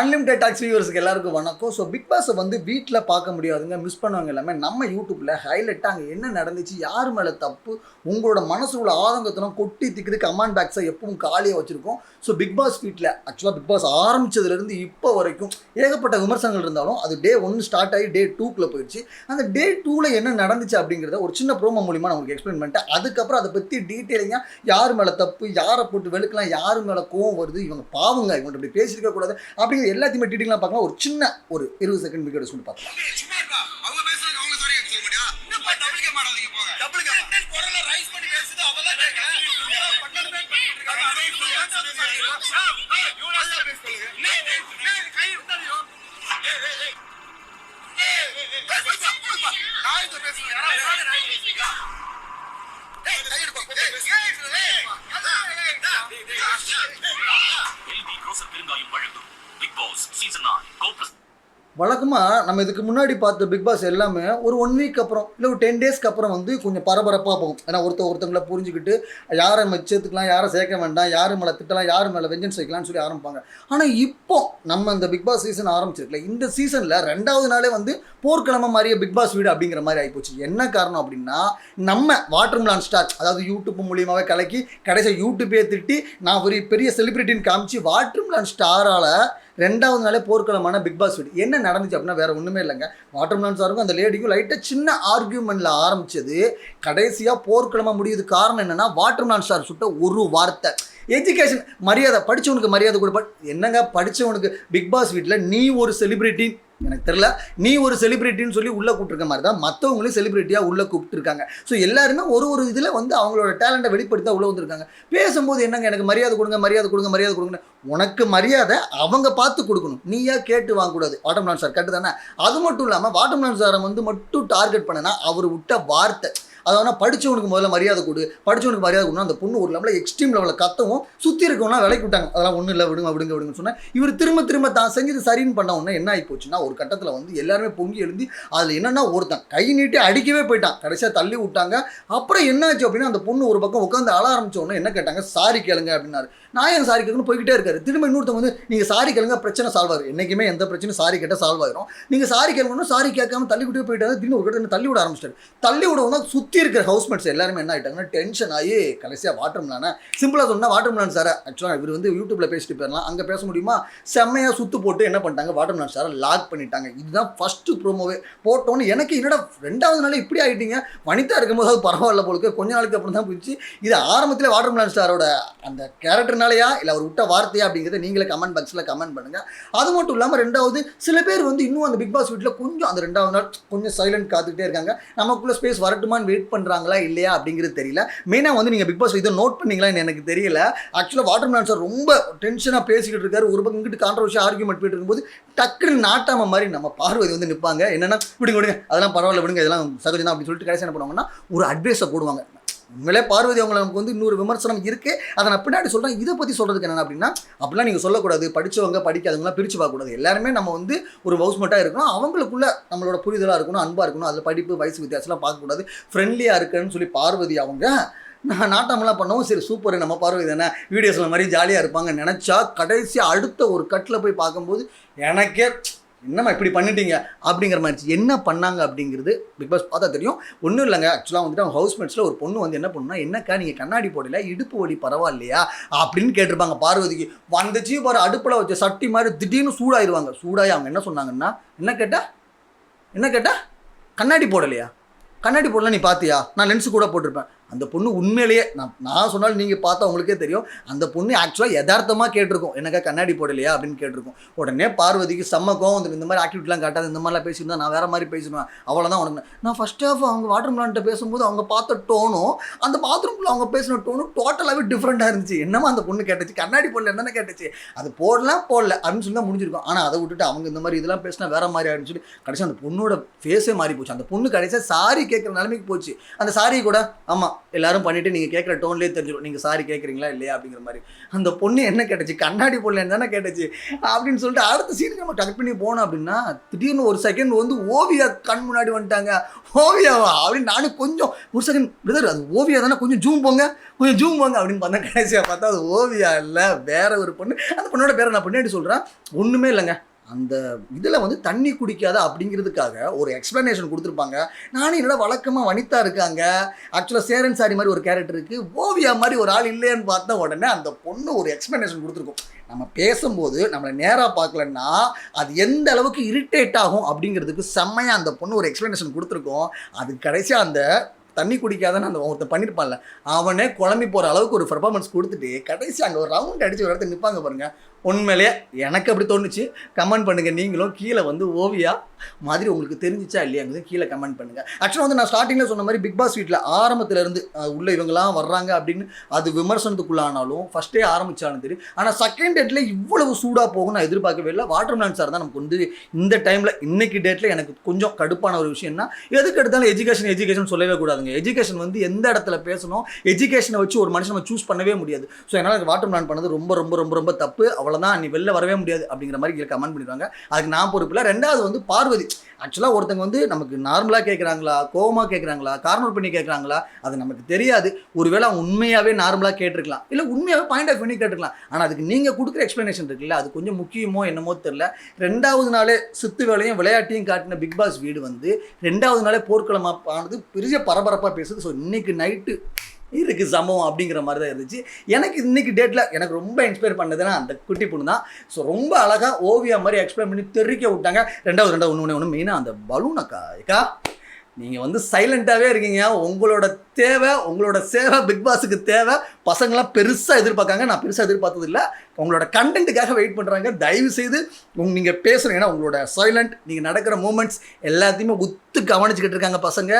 Unlimited tax வியூவர்ஸ்க்கு எல்லாருக்கும் வணக்கம். So big பாஸை வந்து வீட்டில் பார்க்க முடியாதுங்க. மிஸ் பண்ணவங்க எல்லாமே. நம்ம யூடியூப்பில் ஹைலைட்டாக அங்கே என்ன நடந்துச்சு யார் மேலே தப்பு உங்களோட மனசுல ஆதங்கத்தெல்லாம் கொட்டி திக்குது கமெண்ட் பேக்ஸை எப்பவும் காலியாக வச்சுருக்கோம். ஸோ பிக் பாஸ் வீட்டில் ஆக்சுவலாக பிக் பாஸ் ஆரம்பித்ததுலேருந்து இப்போ வரைக்கும் ஏகப்பட்ட விமர்சனங்கள் இருந்தாலும் அது டே ஒன்று ஸ்டார்ட் ஆகி டே டூக்குள்ளே போயிடுச்சு. அந்த டே டூவில் என்ன நடந்துச்சு அப்படிங்கிறத ஒரு சின்ன ப்ரோமோ மூலிமா நான் உங்களுக்கு எக்ஸ்பிளைன் பண்ணிட்டேன். அதுக்கப்புறம் அதை பற்றி டீட்டெயிலிங்காக யார் மேலே தப்பு யாரை போட்டு வெளுக்கலாம் யார் மேலே கோவம் வருது இவங்க பாவங்க இவங்க இப்படி பேசியிருக்க கூடாது அப்படிங்கிற எல்லாத்தையுமே டீட்டெயிலாக பார்க்கலாம் ஒரு சின்ன ஒரு இருபது செகண்ட் வீடியோ சொல்லி பார்க்கலாம் பெருங்காயம் வழங்கும் வழக்கமாக நம்ம இதுக்கு முன்னாடி பார்த்த பிக் பாஸ் எல்லாமே ஒரு ஒன் வீக் அப்புறம் இல்லை ஒரு டென் டேஸ்க்கு அப்புறம் வந்து கொஞ்சம் பரபரப்பாக போகும். ஏன்னா ஒருத்த ஒருத்தங்களை புரிஞ்சுக்கிட்டு யாரை நம்ம சேர்த்துக்கலாம் யாரை சேர்க்க வேண்டாம் யார் மேலே திட்டலாம் யார் மேலே வெஞ்சன்ஸ் வைக்கலாம்னு சொல்லி ஆரம்பிப்பாங்க. ஆனால் இப்போ நம்ம இந்த பிக் பாஸ் சீசன் ஆரம்பிச்சிருக்கல இந்த சீசனில் ரெண்டாவது நாளே வந்து போர்க்கிழமை மாதிரியே பிக் பாஸ் வீடு அப்படிங்கிற மாதிரி ஆகிப்போச்சு என்ன காரணம் அப்படின்னா நம்ம வாட்டர் மிலான் ஸ்டார் அதாவது யூடியூப் மூலியமாகவே கலக்கி கடைசியாக யூடியூப்பே திட்டி நான் ஒரு பெரிய செலிப்ரிட்டின்னு காமிச்சு வாட்டர் மிலான் ஸ்டாரால் ரெண்டாவது நாளே போர்க்களமான பிக் பாஸ் வீடு என்ன நடந்துச்சு அப்படின்னா வேற ஒன்றுமே இல்லைங்க. வாட்டர் வாட்டர்மேன் சாருக்கும் அந்த லேடிக்கும் லைட்டாக சின்ன ஆர்கியூமெண்ட்டில் ஆரம்பிச்சது. கடைசியாக போர்க்களமாக முடியுது காரணம் என்னன்னா வாட்டர்மேன் சார் சுட்ட ஒரு வார்த்தை. எஜுகேஷன் மரியாதை படித்தவனுக்கு மரியாதை கொடுப்பா என்னங்க படித்தவனுக்கு பிக் பாஸ் வீட்டில் நீ ஒரு செலிப்ரிட்டி எனக்கு தெரில நீ ஒரு செலிபிரிட்டின்னு சொல்லி உள்ளே கூப்பிட்டுருக்க மாதிரி தான் மற்றவங்களையும் செலிபிரிட்டியாக உள்ளே கூப்பிட்டுருக்காங்க. ஸோ எல்லாருமே ஒரு ஒரு இதில் வந்து அவங்களோட டேலண்ட்டை வெளிப்படுத்த உள்ளே வந்திருக்காங்க. பேசும்போது என்னங்க எனக்கு மரியாதை கொடுங்க மரியாதை கொடுங்க மரியாதை கொடுங்க உனக்கு மரியாதை அவங்க பார்த்து கொடுக்கணும். நீயா கேட்டு வாங்கக்கூடாது? வாட்டம்லான் சார் கட்டு தானே? அது மட்டும் இல்லாமல் வாட்டம்லான் சாரை வந்து மட்டும் டார்கெட் பண்ணனா அவர் விட்ட வார்த்தை அதாவது படித்தவனுக்கு முதல்ல மரியாதை கொடு. படித்தவனுக்கு மரியாதை கொடுனா அந்த பொண்ணு ஒரு லெவலில் எக்ஸ்ட்ரீம் லெவலில் கத்தவும் சுற்றி இருக்கவனா விலைக்கு விட்டாங்க. அதெல்லாம் ஒன்றும் இல்லை விடுங்க விடுங்க விடுங்கன்னு சொன்னேன். இவர் திரும்ப திரும்ப தான் செஞ்சது சரின்னு பண்ண உடனே என்ன ஆகி போச்சுன்னா ஒரு கட்டத்தில் வந்து எல்லாருமே பொங்கி எழுந்தி அதில் என்னென்னா ஒருத்தன் கை நீட்டி அடிக்கவே போயிட்டான். கடைசியாக தள்ளி விட்டாங்க. அப்புறம் என்னாச்சு அப்படின்னா அந்த பொண்ணு ஒரு பக்கம் உட்காந்து அழ ஆரம்பிச்ச உடனே என்ன கேட்டாங்க சாரி கேளுங்க அப்படின்னாரு. நான் ஏன் சாரி கேட்கணும் போய்கிட்டே இருக்காரு. திரும்ப இன்னொருத்தவங்க வந்து நீங்கள் சாரி கேளுங்க பிரச்சனை சால்வ் ஆகும் என்றைக்குமே எந்த பிரச்சனையும் சாரி கேட்டால் சால்வ் ஆயிரும். நீங்கள் சாரி கேட்கணும் சாரி கேட்காம தள்ளி விட்டு போயிட்டாங்க திடீர்னு ஒரு கட்ட தள்ளி விட ஆரம்பிச்சிட்டாரு. தள்ளி விட சுற்றி சுற்றி இருக்கிற ஹவுஸ்மேட்ஸ் எல்லாருமே என்ன ஆகிட்டாங்கன்னா டென்ஷன் ஆகி கடைசியாக வாட்டர் மிலானா சிம்பிளாக சொன்னால் வாட்டர் மிலான் சார் ஆக்சுவலாக இவர் வந்து யூடியூப்பில் பேசிட்டு போயிடலாம் அங்கே பேச முடியுமா? செம்மையாக சுற்று போட்டு என்ன பண்ணிட்டாங்க? வாட்டர் மிலான் சாரை லாக் பண்ணிட்டாங்க. இதுதான் ஃபஸ்ட்டு ப்ரோமோவே போட்டோன்னு எனக்கு என்னடா ரெண்டாவது நாள் இப்படி ஆகிட்டீங்க வனிதா இருக்கும்போது அது பரவாயில்ல போலுக்கு. கொஞ்ச நாளுக்கு அப்புறம் தான் போயிடுச்சு. இது ஆரம்பத்தில் வாட்டர் மிலான் சாரோட அந்த கேரக்டர்னாலையா இல்லை அவர் விட்ட வார்த்தையா அப்படிங்கிறத நீங்களே கமெண்ட் பாக்ஸில் கமெண்ட் பண்ணுங்கள் அது மட்டும் இல்லாமல் ரெண்டாவது சில பேர் வந்து இன்னும் அந்த பிக் பாஸ் வீட்டில் கொஞ்சம் அந்த ரெண்டாவது நாள் கொஞ்சம் சைலண்ட் காத்துக்கிட்டே இருக்காங்க. நமக்குள்ளே ஸ்பேஸ் வரட்டுமான்னு வெயிட் பண்ணுறாங்களா இல்லையா அப்படிங்கிறது தெரியல. மெயினாக வந்து நீங்கள் பிக் பாஸ் இதை நோட் பண்ணீங்களான்னு எனக்கு தெரியல. ஆக்சுவலாக வாட்டர் மேன் சார் ரொம்ப டென்ஷனாக பேசிக்கிட்டு இருக்காரு. ஒரு பக்கம் கிட்ட கான்ட்ரவர்ஷியாக ஆர்கியூமெண்ட் போயிட்டு இருக்கும்போது டக்குன்னு நாட்டாம மாதிரி நம்ம பார்வதி வந்து நிற்பாங்க என்னன்னா விடுங்க விடுங்க அதெல்லாம் பரவாயில்ல விடுங்க இதெல்லாம் சகஜம் தான் அப்படின்னு சொல்லிட்டு கடைசி என்ன பண்ணுவாங்கன்னா ஒரு அட்வைஸை போடுவாங்க. உங்களே பார்வதி அவங்களை நமக்கு வந்து இன்னொரு விமர்சனம் இருக்குது அதை நான் பின்னாடி சொல்கிறேன் இதை பற்றி சொல்கிறதுக்கு என்ன அப்படின்னா அப்படிலாம் நீங்கள் சொல்லக்கூடாது. படித்தவங்க படிக்காதவங்களாம் பிரித்து பார்க்கக்கூடாது. எல்லாருமே நம்ம வந்து ஒரு ஹவுஸ்மேட்டாக இருக்கணும். அவங்களுக்குள்ள நம்மளோட புரிதலாக இருக்கணும் அன்பாக இருக்கணும். அதில் படிப்பு வயசு வித்தியாசம்லாம் பார்க்கக்கூடாது. ஃப்ரெண்ட்லியாக இருக்குன்னு சொல்லி பார்வதி அவங்க நான் நாட்டமெல்லாம் பண்ணவும் சரி சூப்பர் நம்ம பார்வதி தானே. வீடியோஸில் மாதிரி ஜாலியாக இருப்பாங்க நினச்சா கடைசி அடுத்த ஒரு கட்டில் போய் பார்க்கும்போது எனக்கே என்னம்மா இப்படி பண்ணிட்டீங்க? அப்படிங்கிற மாதிரி என்ன பண்ணாங்க அப்படிங்கிறது பிக் பாஸ் பார்த்தா தெரியும். ஒன்றும் இல்லைங்க. ஆக்சுவலாக வந்துட்டு அவங்க ஹவுஸ்மேட்ஸில் ஒரு பொண்ணு வந்து என்ன பண்ணுன்னா என்னக்கா நீங்கள் கண்ணாடி போடல இடுப்பு வலி பரவாயில்லையா? அப்படின்னு கேட்டிருப்பாங்க. பார்வதிக்கு வந்துச்சு பாரு அடுப்பில் வச்ச சட்டி மாதிரி திடீர்னு சூடாயிருவாங்க. சூடாகி அவங்க என்ன சொன்னாங்கன்னா என்ன கேட்டா? என்ன கேட்டா? கண்ணாடி போடலையா? கண்ணாடி போடல நீ பார்த்தியா நான் லென்ஸு கூட போட்டிருப்பேன். அந்த பொண்ணு உண்மையிலேயே நான் நான் சொன்னாலும் நீங்கள் பார்த்தா உங்களுக்கே தெரியும். அந்த பொண்ணு ஆக்சுவலாக யதார்த்தமாக கேட்டிருக்கோம். எனக்கா கண்ணாடி போடலையா அப்படின்னு கேட்டிருக்கோம். உடனே பார்வதிக்கு சம்மக்கம் வந்து இந்த மாதிரி ஆக்டிவிட்டிலாம் காட்டாது இந்த மாதிரிலாம் பேசியிருந்தா நான் வேறு மாதிரி பேசிடுவேன். அவ்வளோதான் உனக்கு. நான் ஃபஸ்ட் ஆஃப் அவங்க வாட்டர் மிலான்ட்ட பேசும்போது அவங்க பார்த்த டோனும் அந்த பாத்ரூமில் அவங்க பேசின டோனும் டோட்டலாகவே டிஃப்ரெண்ட்டாக இருந்துச்சு. என்னமா அந்த பொண்ணு கேட்டுச்சு? கண்ணாடி போடல என்னென்ன கேட்டுச்சு? அது போடலாம் போடல அப்படின்னு சொல்லி தான் முடிஞ்சிருக்கும். ஆனால் அதை விட்டுட்டு அவங்க இந்த மாதிரி இதெல்லாம் பேசினா வேற மாதிரி ஆயிடுச்சு சொல்லி கடைசி அந்த பொண்ணோட ஃபேஸே மாறி போச்சு அந்த பொண்ணு கடைசியாக சாரி கேட்குற நிலைமைக்கு போச்சு. அந்த சாரி கூட ஆமாம் எல்லாரும் பண்ணிட்டு நீங்கள் கேட்குற டோன்லேயே தெரிஞ்சிடும் நீங்கள் சாரி கேட்குறீங்களா இல்லையா அப்படிங்கிற மாதிரி. அந்த பொண்ணு என்ன கேட்டுச்சு? கண்ணாடி பொண்ணு தானே கேட்டுச்சு? அப்படின்னு சொல்லிட்டு அடுத்த சீனுக்கு நம்ம கட் பண்ணி போனோம் அப்படின்னா திடீர்னு ஒரு செகண்ட் வந்து ஓவியா கண் முன்னாடி வந்துட்டாங்க. ஓவியாவா? அப்படின்னு நானும் கொஞ்சம் ஒரு செகண்ட் பிரதர் அது ஓவியா தானே? கொஞ்சம் ஜூம் போங்க. கொஞ்சம் ஜூம் போங்க அப்படின்னு பார்த்தா கடைசியாக பார்த்தா அது ஓவியா இல்லை வேற ஒரு பொண்ணு. அந்த பொண்ணோட பேரை நான் பின்னாடி சொல்கிறேன் ஒன்றுமே இல்லைங்க. அந்த இதில் வந்து தண்ணி குடிக்காத அப்படிங்கிறதுக்காக ஒரு எக்ஸ்ப்ளனேஷன் கொடுத்துருப்பாங்க. நானும் என்னோட வழக்கமாக வனிதா இருக்காங்க. ஆக்சுவலாக சேரன் சாரி மாதிரி ஒரு கேரக்டர் இருக்குது ஓவியா மாதிரி ஒரு ஆள் இல்லைன்னு பார்த்த உடனே அந்த பொண்ணு ஒரு எக்ஸ்ப்ளனேஷன் கொடுத்துருக்கோம். நம்ம பேசும்போது நம்மளை நேராக பார்க்கலன்னா அது எந்த அளவுக்கு இரிட்டேட் ஆகும் அப்படிங்கிறதுக்கு செம்மையாக அந்த பொண்ணு ஒரு எக்ஸ்ப்ளனேஷன் கொடுத்துருக்கோம். அது கடைசியாக அந்த தண்ணி குடிக்காதன்னு அந்த ஒருத்தன் பண்ணியிருப்பான்ல அவனே குழம்பி போகிற அளவுக்கு ஒரு பெர்ஃபார்மன்ஸ் கொடுத்துட்டு கடைசி அங்கே ஒரு ரவுண்ட் அடித்து ஒரு இடத்துல நிற்பாங்க பாருங்கள் உண்மையிலேயே எனக்கு அப்படி தோணுச்சு. கமெண்ட் பண்ணுங்கள் நீங்களும் கீழே வந்து ஓவியா மாதிரி உங்களுக்கு தெரிஞ்சிச்சா இல்லையாங்கிறது கீழே கமெண்ட் பண்ணுங்கள் ஆக்சுவலாக வந்து நான் ஸ்டார்டிங்கில் சொன்ன மாதிரி பிக் பாஸ் வீட்டில் ஆரம்பத்துலேருந்து உள்ளே உள்ள இவங்கெல்லாம் வர்றாங்க அப்படின்னு அது விமர்சனத்துக்குள்ளானாலும் ஃபஸ்ட்டே ஆரம்பிச்சாலும் தெரியும் ஆனால் செகண்ட் டேட்டில் இவ்வளவு சூடாக போகும் நான் எதிர்பார்க்கவே இல்லை. வாட்டர் மேன் சார் தான் நமக்கு வந்து இந்த டைமில் இன்னைக்கு டேட்டில் எனக்கு கொஞ்சம் கடுப்பான ஒரு விஷயம்னா எதுக்கு எடுத்தாலும் எஜுகேஷன் எஜுகேஷன் சொல்லவே கூடாதுங்க. எஜுகேஷன் வந்து எந்த இடத்துல பேசணும்? எஜுகேஷனை வச்சு ஒரு மனுஷன் நம்ம சூஸ் பண்ணவே முடியாது. ஸோ என்னால் வாட்டர் மேன் பண்ணது ரொம்ப ரொம்ப ரொம்ப ரொம்ப தப்பு. அவ்வளோ அவ்வளோதான் நீ வெளில வரவே முடியாது அப்படிங்கிற மாதிரி கீழே கமெண்ட் பண்ணிடுவாங்க. அதுக்கு நான் பொறுப்பில் ரெண்டாவது வந்து பார்வதி. ஆக்சுவலாக ஒருத்தங்க வந்து நமக்கு நார்மலாக கேட்குறாங்களா கோவமாக கேட்குறாங்களா கார்னர் பண்ணி கேட்குறாங்களா அது நமக்கு தெரியாது. ஒருவேளை உண்மையாகவே நார்மலாக கேட்டிருக்கலாம். இல்லை உண்மையாகவே பாயிண்ட் ஆஃப் பண்ணி கேட்டிருக்கலாம். ஆனால் அதுக்கு நீங்கள் கொடுக்குற எக்ஸ்ப்ளனேஷன் இருக்குல்ல அது கொஞ்சம் முக்கியமோ என்னமோ தெரில ரெண்டாவது நாளே சித்து வேலையும் விளையாட்டையும் காட்டின பிக் பாஸ் வீடு வந்து ரெண்டாவது நாளே போர்க்களமாக ஆனது பெரிய பரபரப்பாக பேசுது. ஸோ இன்னைக்கு நைட்டு இருக்கு சமம் அப்படிங்கிற மாதிரி தான் இருந்துச்சு. எனக்கு இன்னைக்கு டேட்டில் எனக்கு ரொம்ப இன்ஸ்பயர் பண்ணதுன்னா அந்த குட்டி பொண்ணு தான். ஸோ ரொம்ப அழகாக ஓவியா மாதிரி எக்ஸ்பிளைன் பண்ணி தெறிக்க விட்டாங்க. ரெண்டாவது ரெண்டாவது ஒன்று ஒன்று ஒன்று மெயினாக அந்த பலூனக்கா அக்கா. நீங்கள் வந்து சைலண்ட்டாகவே இருக்கீங்க. உங்களோட தேவை உங்களோட சேவை பிக் பாஸுக்கு தேவை. பசங்களாம் பெருசாக எதிர்பார்க்காங்க. நான் பெருசாக எதிர்பார்த்தது இல்லை உங்களோட கண்டென்ட்டுக்காக வெயிட் பண்ணுறாங்க தயவு செய்து உங்க நீங்கள் பேசுகிறீங்க உங்களோட சைலண்ட் நீங்கள் நடக்கிற மூமெண்ட்ஸ் எல்லாத்தையுமே உத்து கவனிச்சுக்கிட்டு இருக்காங்க பசங்க.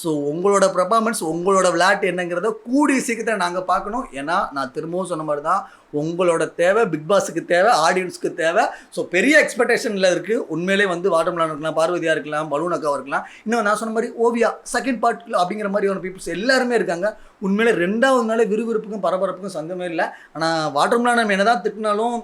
ஸோ உங்களோட பெர்ஃபார்மன்ஸ் உங்களோட விளையாட்டு என்னங்கிறத கூடிய சீக்கிரத்தை நாங்கள் பார்க்கணும். ஏன்னா நான் திரும்பவும் சொன்ன மாதிரி தான் உங்களோட தேவை பிக் பாஸுக்கு தேவை ஆடியன்ஸுக்கு தேவை. ஸோ பெரிய எக்ஸ்பெக்டேஷனில் இருக்குது உண்மையிலே வந்து வாட்டர்மலான் இருக்கலாம் பார்வதியாக இருக்கலாம் பலூன் அக்காவாக இருக்கலாம். இன்னும் நான் சொன்ன மாதிரி ஓவியா செகண்ட் பார்ட் அப்படிங்கிற மாதிரியான பீப்புள்ஸ் எல்லாருமே இருக்காங்க. உண்மையிலே ரெண்டாவது நாளே விறுவிறுப்புக்கும் பரபரப்புக்கும் சந்தமே இல்லை. ஆனால் வாட்டர்மலான் நம்ம என்னதான் திட்டினாலும்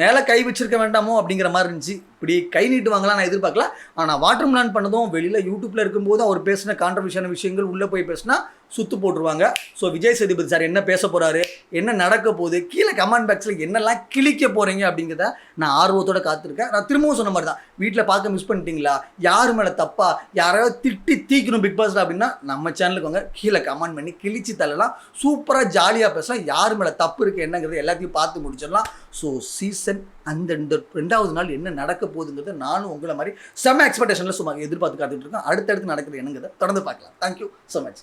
மேலே கை வச்சிருக்க வேண்டாமோ அப்படிங்கிற மாதிரி இருந்துச்சு. இப்படி கை நீட்டுவாங்களாம் நான் எதிர்பார்க்கல. ஆனால் வாட்டர் மிலான் பண்ணதும் வெளியில் யூடியூப்பில் இருக்கும்போது அவர் பேசின கான்ட்ரவர்ஷியான விஷயங்கள் உள்ளே போய் பேசினா சுத்து போட்டுருவாங்க. ஸோ விஜய் சேதுபதி சார் என்ன பேச போகிறாரு என்ன நடக்க போகுது? கீழே கமெண்ட் பாக்ஸில் என்னெல்லாம் கிழிக்க போகிறீங்க அப்படிங்கிறத நான் ஆர்வத்தோட காத்திருக்கேன். நான் திரும்பவும் சொன்ன மாதிரி தான் வீட்டில் பார்க்க மிஸ் பண்ணிட்டீங்களா? யார் மேலே தப்பா? யாராவது திட்டி தீக்கணும் பிக் பாஸில் அப்படின்னா நம்ம சேனலுக்கு வாங்க. கீழே கமெண்ட் பண்ணி கிழிச்சு தள்ளலாம். சூப்பராக ஜாலியாக பேசலாம். யார் மேலே தப்பு இருக்குது என்னங்கிறது எல்லாத்தையும் பார்த்து முடிச்சிடலாம். ஸோ சீசன் அந்த இந்த ரெண்டாவது நாள் என்ன நடக்க போகுதுங்கிறத நானும் உங்களை மாதிரி செம்ம எக்ஸ்பெக்டேஷனில் சும்மா எதிர்பார்த்து காத்துட்டு இருக்கேன். அடுத்தடுத்து நடக்குது என்னங்கிறத தொடர்ந்து பார்க்கலாம். Thank you so much